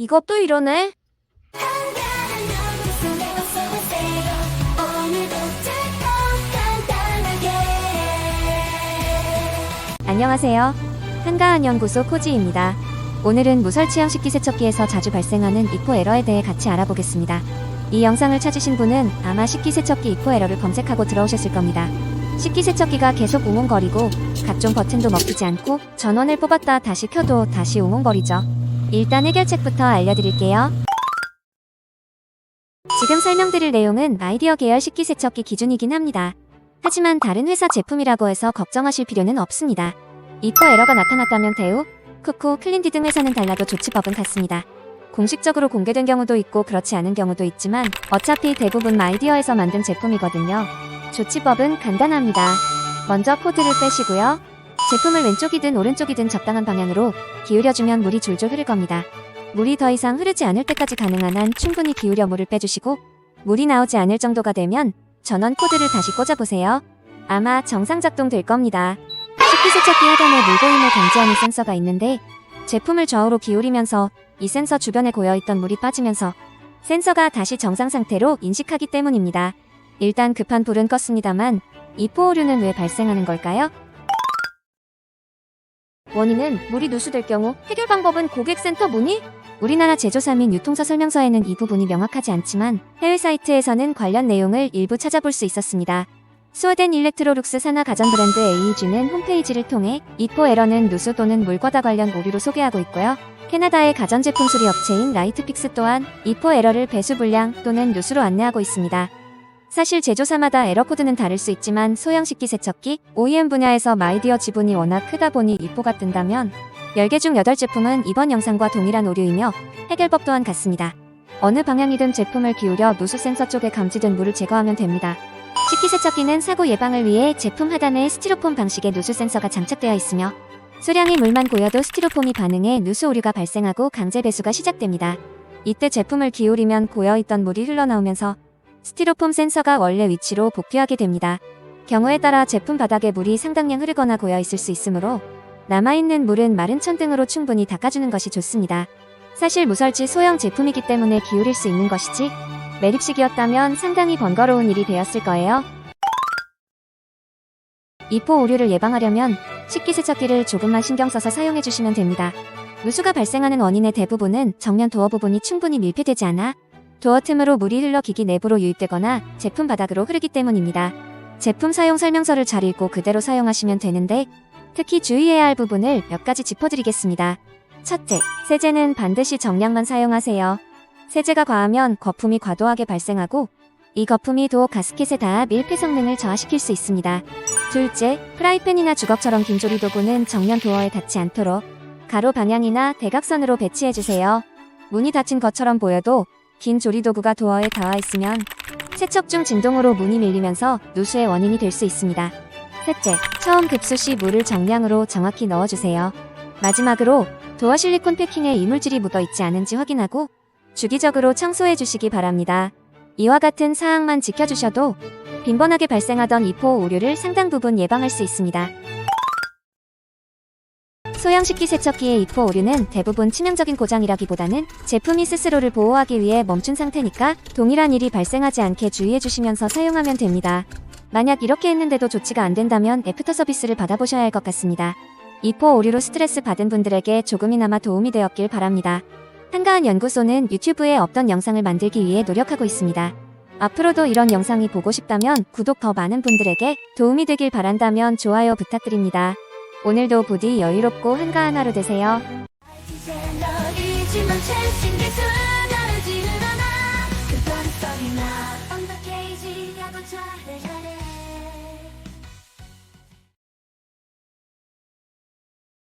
이것도 이러네. 안녕하세요. 한가한 연구소 코지입니다. 오늘은 무설 취향 식 기세척기에서 자주 발생하는 이포 에러에 대해 같이 알아보겠습니다. 이 영상을 찾으신 분은 아마 식기세척기 이포 에러를 검색하고 들어오셨을 겁니다. 식기세척기가 계속 웅웅거리고 각종 버튼도 먹히지 않고 전원을 뽑았다 다시 켜도 다시 웅웅거리죠. 일단 해결책부터 알려드릴게요. 지금 설명드릴 내용은 아이디어 계열 식기세척기 기준이긴 합니다. 하지만 다른 회사 제품이라고 해서 걱정하실 필요는 없습니다. 이퍼 에러가 나타났다면 대우, 쿠쿠, 클린디 등 회사는 달라도 조치법은 같습니다. 공식적으로 공개된 경우도 있고 그렇지 않은 경우도 있지만 어차피 대부분 마이디어에서 만든 제품이거든요. 조치법은 간단합니다. 먼저 코드를 빼시고요. 제품을 왼쪽이든 오른쪽이든 적당한 방향으로 기울여주면 물이 줄줄 흐를 겁니다. 물이 더 이상 흐르지 않을 때까지 가능한 한 충분히 기울여 물을 빼주시고 물이 나오지 않을 정도가 되면 전원 코드를 다시 꽂아보세요. 아마 정상 작동 될 겁니다. 식기세척기 하단에 물 고임을 감지하는 센서가 있는데 제품을 좌우로 기울이면서 이 센서 주변에 고여있던 물이 빠지면서 센서가 다시 정상 상태로 인식하기 때문입니다. 일단 급한 불은 껐습니다만 이 포오류는 왜 발생하는 걸까요? 원인은 물이 누수될 경우 해결 방법은 고객센터 문의? 우리나라 제조사 및 유통사 설명서에는 이 부분이 명확하지 않지만 해외 사이트에서는 관련 내용을 일부 찾아볼 수 있었습니다. 스웨덴 일렉트로룩스 산하 가전 브랜드 AEG는 홈페이지를 통해 이포 에러는 누수 또는 물과다 관련 오류로 소개하고 있고요. 캐나다의 가전제품 수리 업체인 라이트픽스 또한 이포 에러를 배수 불량 또는 누수로 안내하고 있습니다. 사실 제조사마다 에러 코드는 다를 수 있지만 소형 식기 세척기, OEM 분야에서 마이디어 지분이 워낙 크다 보니 이포가 뜬다면 10개 중 8제품은 이번 영상과 동일한 오류이며 해결법 또한 같습니다. 어느 방향이든 제품을 기울여 누수 센서 쪽에 감지된 물을 제거하면 됩니다. 식기세척기는 사고 예방을 위해 제품 하단에 스티로폼 방식의 누수 센서가 장착되어 있으며 수량이 물만 고여도 스티로폼이 반응해 누수 오류가 발생하고 강제 배수가 시작됩니다. 이때 제품을 기울이면 고여있던 물이 흘러나오면서 스티로폼 센서가 원래 위치로 복귀하게 됩니다. 경우에 따라 제품 바닥에 물이 상당량 흐르거나 고여 있을 수 있으므로 남아있는 물은 마른 천 등으로 충분히 닦아주는 것이 좋습니다. 사실 무설치 소형 제품이기 때문에 기울일 수 있는 것이지 매립식이었다면 상당히 번거로운 일이 되었을 거예요. 이포 오류를 예방하려면 식기세척기를 조금만 신경 써서 사용해 주시면 됩니다. 누수가 발생하는 원인의 대부분은 정면 도어 부분이 충분히 밀폐되지 않아 도어 틈으로 물이 흘러 기기 내부로 유입되거나 제품 바닥으로 흐르기 때문입니다. 제품 사용 설명서를 잘 읽고 그대로 사용하시면 되는데 특히 주의해야 할 부분을 몇 가지 짚어드리겠습니다. 첫째, 세제는 반드시 정량만 사용하세요. 세제가 과하면 거품이 과도하게 발생하고 이 거품이 도어 가스켓에 닿아 밀폐 성능을 저하시킬 수 있습니다. 둘째, 프라이팬이나 주걱처럼 긴 조리 도구는 정면 도어에 닿지 않도록 가로 방향이나 대각선으로 배치해주세요. 문이 닫힌 것처럼 보여도 긴 조리 도구가 도어에 닿아 있으면 세척 중 진동으로 문이 밀리면서 누수의 원인이 될 수 있습니다. 셋째, 처음 급수 시 물을 정량으로 정확히 넣어주세요. 마지막으로 도어 실리콘 패킹에 이물질이 묻어 있지 않은지 확인하고 주기적으로 청소해 주시기 바랍니다. 이와 같은 사항만 지켜주셔도 빈번하게 발생하던 이포 오류를 상당 부분 예방할 수 있습니다. 소형 식기 세척기의 이포 오류는 대부분 치명적인 고장이라기보다는 제품이 스스로를 보호하기 위해 멈춘 상태니까 동일한 일이 발생하지 않게 주의해 주시면서 사용하면 됩니다. 만약 이렇게 했는데도 조치가 안 된다면 애프터 서비스를 받아보셔야 할 것 같습니다. 이포 오류로 스트레스 받은 분들에게 조금이나마 도움이 되었길 바랍니다. 한가한 연구소는 유튜브에 없던 영상을 만들기 위해 노력하고 있습니다. 앞으로도 이런 영상이 보고 싶다면 구독 더 많은 분들에게 도움이 되길 바란다면 좋아요 부탁드립니다. 오늘도 부디 여유롭고 한가한 하루 되세요.